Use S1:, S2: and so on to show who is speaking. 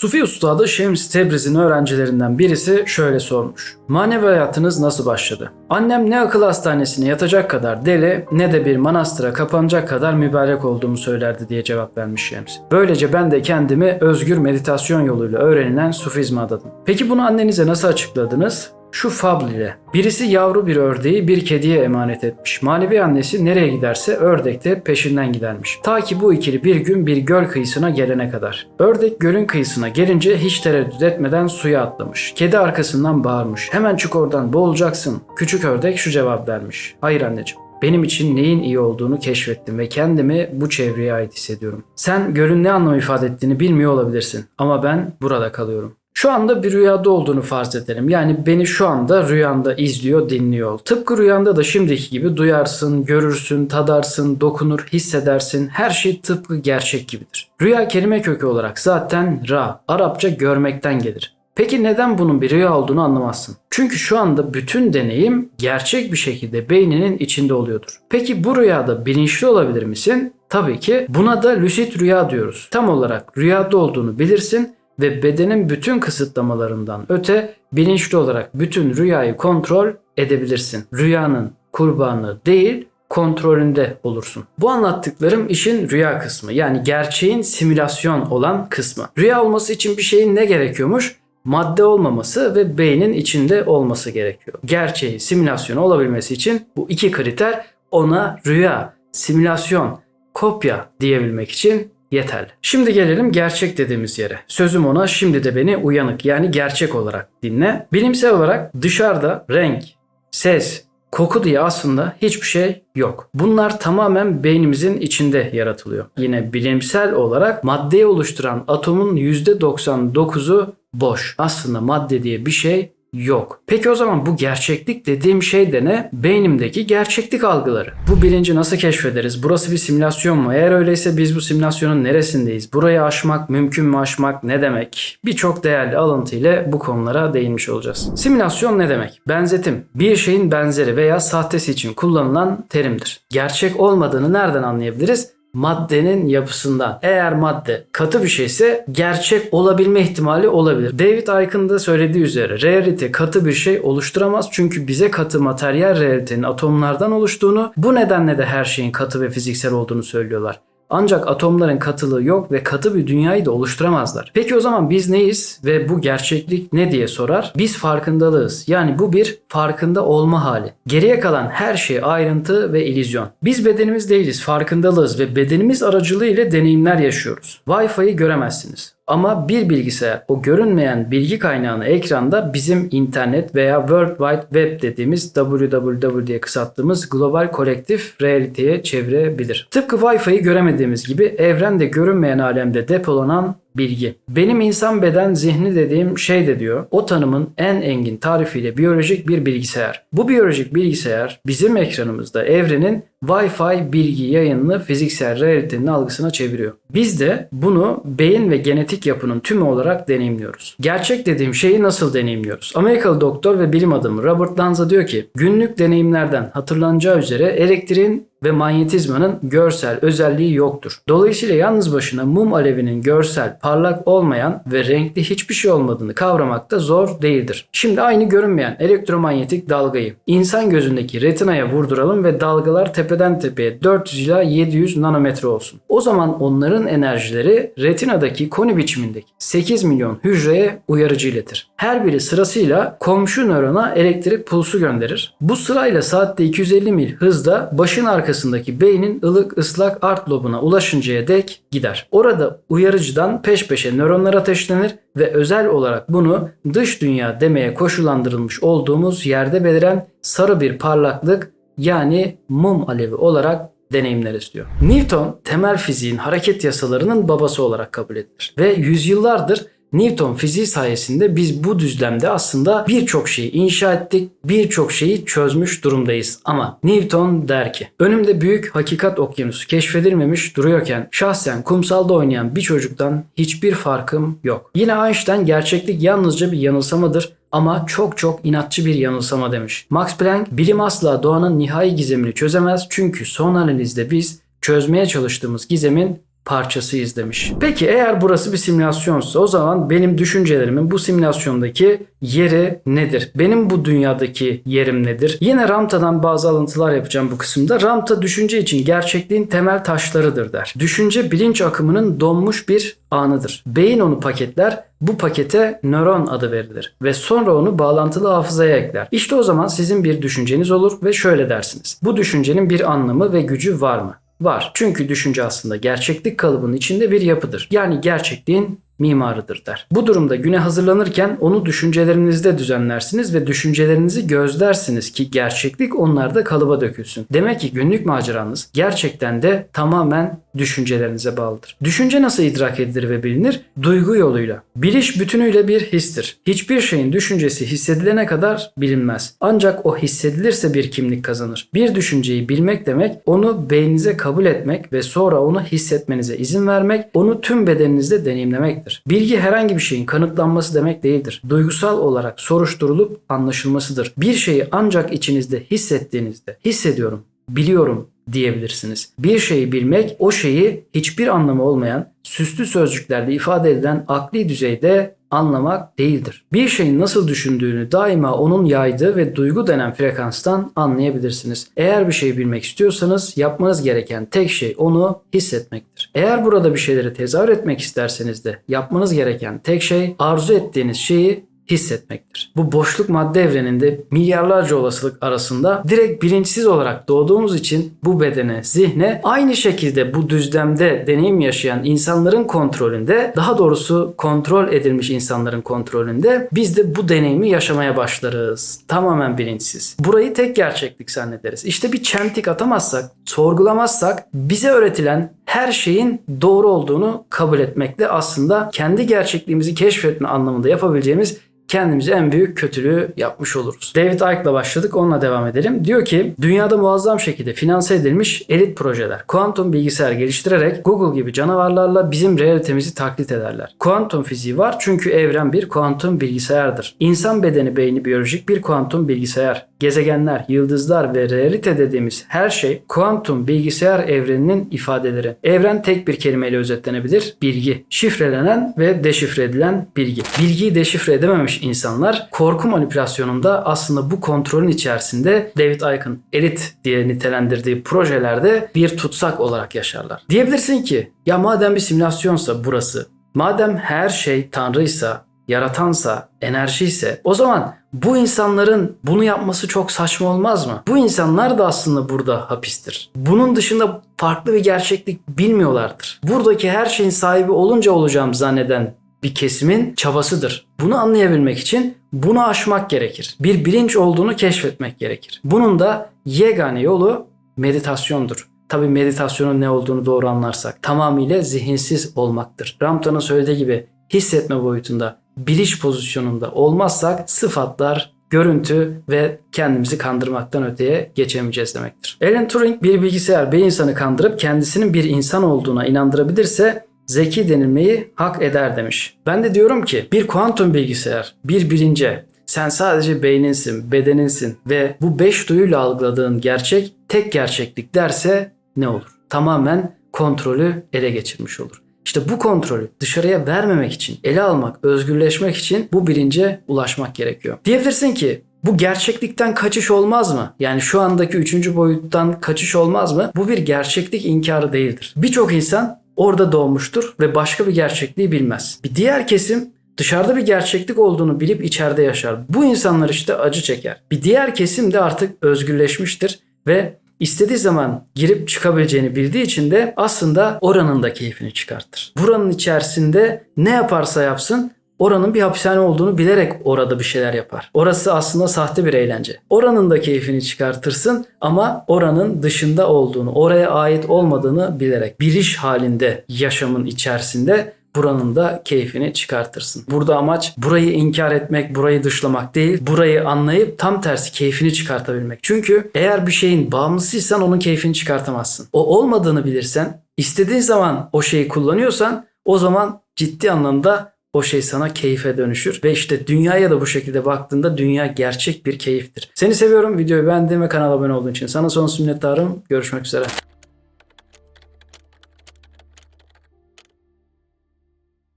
S1: Sufi Ustadı Şems Tebriz'in öğrencilerinden birisi şöyle sormuş. Manevi hayatınız nasıl başladı? Annem ne akıl hastanesine yatacak kadar deli ne de bir manastıra kapanacak kadar mübarek olduğumu söylerdi diye cevap vermiş Şems. Böylece ben de kendimi özgür meditasyon yoluyla öğrenilen Sufizme adadım. Peki bunu annenize nasıl açıkladınız? Şu fabl ile. Birisi yavru bir ördeği bir kediye emanet etmiş. Manevi annesi nereye giderse ördek de peşinden gidermiş. Ta ki bu ikili bir gün bir göl kıyısına gelene kadar. Ördek gölün kıyısına gelince hiç tereddüt etmeden suya atlamış. Kedi arkasından bağırmış. Hemen çık oradan boğulacaksın. Küçük ördek şu cevap vermiş. Hayır anneciğim. Benim için neyin iyi olduğunu keşfettim ve kendimi bu çevreye ait hissediyorum. Sen gölün ne anlam ifade ettiğini bilmiyor olabilirsin ama ben burada kalıyorum. Şu anda bir rüyada olduğunu farz edelim. Yani beni şu anda rüyanda izliyor, dinliyor. Tıpkı rüyanda da şimdiki gibi duyarsın, görürsün, tadarsın, dokunur, hissedersin. Her şey tıpkı gerçek gibidir. Rüya kelime kökü olarak zaten ra, Arapça görmekten gelir. Peki neden bunun bir rüya olduğunu anlamazsın? Çünkü şu anda bütün deneyim gerçek bir şekilde beyninin içinde oluyordur. Peki bu rüyada bilinçli olabilir misin? Tabii ki buna da lucid rüya diyoruz. Tam olarak rüyada olduğunu bilirsin ve bedenin bütün kısıtlamalarından öte bilinçli olarak bütün rüyayı kontrol edebilirsin. Rüyanın kurbanı değil, kontrolünde olursun. Bu anlattıklarım işin rüya kısmı yani gerçeğin simülasyon olan kısmı. Rüya olması için bir şeyin ne gerekiyormuş? Madde olmaması ve beynin içinde olması gerekiyor. Gerçeği simülasyon olabilmesi için bu iki kriter ona rüya, simülasyon, kopya diyebilmek için yeterli. Şimdi gelelim gerçek dediğimiz yere. Sözüm ona şimdi de beni uyanık yani gerçek olarak dinle. Bilimsel olarak dışarıda renk, ses, koku diye aslında hiçbir şey yok. Bunlar tamamen beynimizin içinde yaratılıyor. Yine bilimsel olarak maddeyi oluşturan atomun %99'u boş. Aslında madde diye bir şey yok. Peki o zaman bu gerçeklik dediğim şey de ne? Beynimdeki gerçeklik algıları. Bu bilinci nasıl keşfederiz? Burası bir simülasyon mu? Eğer öyleyse biz bu simülasyonun neresindeyiz? Burayı aşmak mümkün mü aşmak ne demek? Birçok değerli alıntı ile bu konulara değinmiş olacağız. Simülasyon ne demek? Benzetim. Bir şeyin benzeri veya sahtesi için kullanılan terimdir. Gerçek olmadığını nereden anlayabiliriz? Maddenin yapısından. Eğer madde katı bir şeyse gerçek olabilme ihtimali olabilir. David Icke'ın da söylediği üzere realite katı bir şey oluşturamaz çünkü bize katı materyal realitenin atomlardan oluştuğunu bu nedenle de her şeyin katı ve fiziksel olduğunu söylüyorlar. Ancak atomların katılığı yok ve katı bir dünyayı da oluşturamazlar. Peki o zaman biz neyiz ve bu gerçeklik ne diye sorar? Biz farkındalığız. Yani bu bir farkında olma hali. Geriye kalan her şey ayrıntı ve ilizyon. Biz bedenimiz değiliz, farkındalığız ve bedenimiz aracılığı ile deneyimler yaşıyoruz. Wi-Fi'yi göremezsiniz. Ama bir bilgisayar o görünmeyen bilgi kaynağını ekranda bizim internet veya World Wide Web dediğimiz www diye kısalttığımız global kolektif realiteye çevirebilir. Tıpkı Wi-Fi'yi göremediğimiz gibi evrende görünmeyen alemde depolanan bilgi. Benim insan beden zihni dediğim şey de diyor. O tanımın en engin tarifiyle biyolojik bir bilgisayar. Bu biyolojik bilgisayar bizim ekranımızda evrenin Wi-Fi bilgi yayınını fiziksel realitenin algısına çeviriyor. Biz de bunu beyin ve genetik yapının tümü olarak deneyimliyoruz. Gerçek dediğim şeyi nasıl deneyimliyoruz? Amerikalı doktor ve bilim adamı Robert Lanza diyor ki günlük deneyimlerden hatırlanacağı üzere elektriğin ve manyetizmanın görsel özelliği yoktur. Dolayısıyla yalnız başına mum alevinin görsel, parlak olmayan ve renkli hiçbir şey olmadığını kavramak da zor değildir. Şimdi aynı görünmeyen elektromanyetik dalgayı insan gözündeki retinaya vurduralım ve dalgalar tepeden tepeye 400 ila 700 nanometre olsun. O zaman onların enerjileri retinadaki koni biçimindeki 8 milyon hücreye uyarıcı iletir. Her biri sırasıyla komşu nörona elektrik pulsu gönderir. Bu sırayla saatte 250 mil hızda başın arkasındaki beynin ılık ıslak art lobuna ulaşıncaya dek gider. Orada uyarıcıdan peş peşe nöronlar ateşlenir ve özel olarak bunu dış dünya demeye koşullandırılmış olduğumuz yerde beliren sarı bir parlaklık yani mum alevi olarak deneyimleriz diyor. Newton temel fiziğin hareket yasalarının babası olarak kabul edilir ve yüzyıllardır Newton fiziği sayesinde biz bu düzlemde aslında birçok şeyi inşa ettik, birçok şeyi çözmüş durumdayız. Ama Newton der ki, önümde büyük hakikat okyanusu keşfedilmemiş duruyorken şahsen kumsalda oynayan bir çocuktan hiçbir farkım yok. Yine Einstein gerçeklik yalnızca bir yanılsamadır ama çok çok inatçı bir yanılsama demiş. Max Planck, bilim asla doğanın nihai gizemini çözemez çünkü son analizde biz çözmeye çalıştığımız gizemin parçasıyız demiş. Peki eğer burası bir simülasyonsa o zaman benim düşüncelerimin bu simülasyondaki yeri nedir? Benim bu dünyadaki yerim nedir? Yine Ramta'dan bazı alıntılar yapacağım bu kısımda. Ramta düşünce için gerçekliğin temel taşlarıdır der. Düşünce bilinç akımının donmuş bir anıdır. Beyin onu paketler, bu pakete nöron adı verilir ve sonra onu bağlantılı hafızaya ekler. İşte o zaman sizin bir düşünceniz olur ve şöyle dersiniz. Bu düşüncenin bir anlamı ve gücü var mı? Var. Çünkü düşünce aslında gerçeklik kalıbının içinde bir yapıdır. Yani gerçekliğin mimarıdır der. Bu durumda güne hazırlanırken onu düşüncelerinizde düzenlersiniz ve düşüncelerinizi gözlersiniz ki gerçeklik onlarda kalıba dökülsün. Demek ki günlük maceranız gerçekten de tamamen düşüncelerinize bağlıdır. Düşünce nasıl idrak edilir ve bilinir? Duygu yoluyla. Biliş bütünüyle bir histir. Hiçbir şeyin düşüncesi hissedilene kadar bilinmez. Ancak o hissedilirse bir kimlik kazanır. Bir düşünceyi bilmek demek onu beyninize kabul etmek ve sonra onu hissetmenize izin vermek, onu tüm bedeninizde deneyimlemektir. Bilgi herhangi bir şeyin kanıtlanması demek değildir. Duygusal olarak soruşturulup anlaşılmasıdır. Bir şeyi ancak içinizde hissettiğinizde hissediyorum, biliyorum diyebilirsiniz. Bir şeyi bilmek o şeyi hiçbir anlamı olmayan süslü sözcüklerle ifade edilen akli düzeyde anlamak değildir. Bir şeyin nasıl düşündüğünü daima onun yaydığı ve duygu denen frekanstan anlayabilirsiniz. Eğer bir şeyi bilmek istiyorsanız yapmanız gereken tek şey onu hissetmektir. Eğer burada bir şeyleri tezahür etmek isterseniz de yapmanız gereken tek şey arzu ettiğiniz şeyi hissetmektir. Bu boşluk madde evreninde milyarlarca olasılık arasında direkt bilinçsiz olarak doğduğumuz için bu bedene, zihne aynı şekilde bu düzlemde deneyim yaşayan insanların kontrolünde, daha doğrusu kontrol edilmiş insanların kontrolünde biz de bu deneyimi yaşamaya başlarız. Tamamen bilinçsiz. Burayı tek gerçeklik zannederiz. İşte bir çentik atamazsak, sorgulamazsak bize öğretilen her şeyin doğru olduğunu kabul etmekle aslında kendi gerçekliğimizi keşfetme anlamında yapabileceğimiz kendimize en büyük kötülüğü yapmış oluruz. David Icke'la başladık onunla devam edelim. Diyor ki dünyada muazzam şekilde finanse edilmiş elit projeler. Kuantum bilgisayar geliştirerek Google gibi canavarlarla bizim realitemizi taklit ederler. Kuantum fiziği var çünkü evren bir kuantum bilgisayardır. İnsan bedeni beyni biyolojik bir kuantum bilgisayar. Gezegenler, yıldızlar ve realite dediğimiz her şey kuantum bilgisayar evreninin ifadeleri. Evren tek bir kelimeyle özetlenebilir. Bilgi. Şifrelenen ve deşifre edilen bilgi. Bilgiyi deşifre edememiş insanlar korku manipülasyonunda aslında bu kontrolün içerisinde David Icke'ın elit diye nitelendirdiği projelerde bir tutsak olarak yaşarlar. Diyebilirsin ki ya madem bir simülasyonsa burası, madem her şey tanrıysa, yaratansa, enerjiyse o zaman bu insanların bunu yapması çok saçma olmaz mı? Bu insanlar da aslında burada hapistir. Bunun dışında farklı bir gerçeklik bilmiyorlardır. Buradaki her şeyin sahibi olunca olacağım zanneden bir kesimin çabasıdır. Bunu anlayabilmek için bunu aşmak gerekir. Bir bilinç olduğunu keşfetmek gerekir. Bunun da yegane yolu meditasyondur. Tabi meditasyonun ne olduğunu doğru anlarsak tamamıyla zihinsiz olmaktır. Ramta'nın söylediği gibi hissetme boyutunda, biliş pozisyonunda olmazsak sıfatlar, görüntü ve kendimizi kandırmaktan öteye geçemeyeceğiz demektir. Alan Turing bir bilgisayar bir insanı kandırıp kendisinin bir insan olduğuna inandırabilirse zeki denilmeyi hak eder demiş. Ben de diyorum ki bir kuantum bilgisayar, bir bilince sen sadece beyninsin, bedeninsin ve bu beş duyuyla algıladığın gerçek tek gerçeklik derse ne olur? Tamamen kontrolü ele geçirmiş olur. İşte bu kontrolü dışarıya vermemek için, ele almak, özgürleşmek için bu bilince ulaşmak gerekiyor. Diyebilirsin ki bu gerçeklikten kaçış olmaz mı? Yani şu andaki üçüncü boyuttan kaçış olmaz mı? Bu bir gerçeklik inkarı değildir. Birçok insan orada doğmuştur ve başka bir gerçekliği bilmez. Bir diğer kesim dışarıda bir gerçeklik olduğunu bilip içeride yaşar. Bu insanlar işte acı çeker. Bir diğer kesim de artık özgürleşmiştir ve istediği zaman girip çıkabileceğini bildiği için de aslında oranın da keyfini çıkartır. Buranın içerisinde ne yaparsa yapsın oranın bir hapishane olduğunu bilerek orada bir şeyler yapar. Orası aslında sahte bir eğlence. Oranın da keyfini çıkartırsın ama oranın dışında olduğunu, oraya ait olmadığını bilerek biliş halinde yaşamın içerisinde buranın da keyfini çıkartırsın. Burada amaç burayı inkar etmek, burayı dışlamak değil, burayı anlayıp tam tersi keyfini çıkartabilmek. Çünkü eğer bir şeyin bağımlısıysan onun keyfini çıkartamazsın. O olmadığını bilirsen, istediğin zaman o şeyi kullanıyorsan o zaman ciddi anlamda o şey sana keyfe dönüşür. Ve işte dünyaya da bu şekilde baktığında dünya gerçek bir keyiftir. Seni seviyorum. Videoyu beğendiğin ve kanala abone olduğun için sana sonsuz minnettarım. Görüşmek üzere.